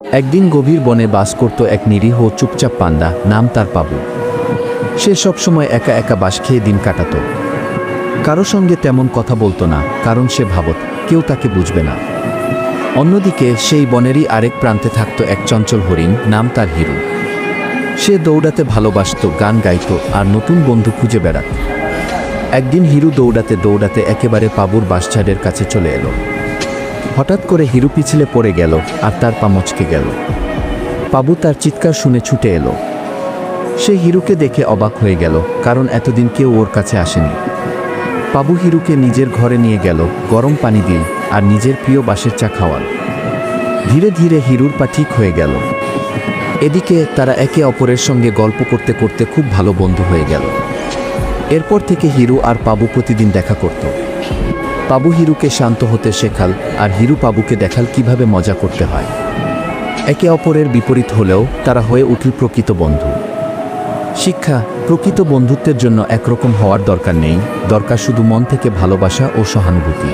একদিন গভীর বনে বাস করত এক নিরীহ চুপচাপ পান্ডা, নাম তার পাবু সে সবসময় একা একা বাস খেয়ে দিন কাটাত। কারও সঙ্গে তেমন কথা বলতো না, কারণ সে ভাবত কেউ তাকে বুঝবে না। অন্যদিকে সেই বনেরই আরেক প্রান্তে থাকত এক চঞ্চল হরিণ, নাম তার হিরু। সে দৌড়াতে ভালোবাসত, গান গাইত আর নতুন বন্ধু খুঁজে বেড়াত। একদিন হিরু দৌড়াতে দৌড়াতে একেবারে পাবুর বাসঝাড়ের কাছে চলে এলো। হঠাৎ করে হিরু পিছলে পড়ে গেল আর তার পা মচকে গেল। পাবু তার চিৎকার শুনে ছুটে এলো। সে হিরুকে দেখে অবাক হয়ে গেল, কারণ এতদিন কেউ ওর কাছে আসেনি। পাবু হিরুকে নিজের ঘরে নিয়ে গেল, গরম পানি দিল আর নিজের প্রিয় বাঁশের চা খাওয়াল। ধীরে ধীরে হিরুর পা ঠিক হয়ে গেল। এদিকে তারা একে অপরের সঙ্গে গল্প করতে করতে খুব ভালো বন্ধু হয়ে গেল। এরপর থেকে হিরু আর পাবু প্রতিদিন দেখা করত। পাবু হিরুকে শান্ত হতে শেখাল, আর হিরু পাবুকে দেখাল কীভাবে মজা করতে হয়। একে অপরের বিপরীত হলেও তারা হয়ে উঠল প্রকৃত বন্ধু। শিক্ষা, প্রকৃত বন্ধুত্বের জন্য একরকম হওয়ার দরকার নেই, দরকার শুধু মন থেকে ভালোবাসা ও সহানুভূতি।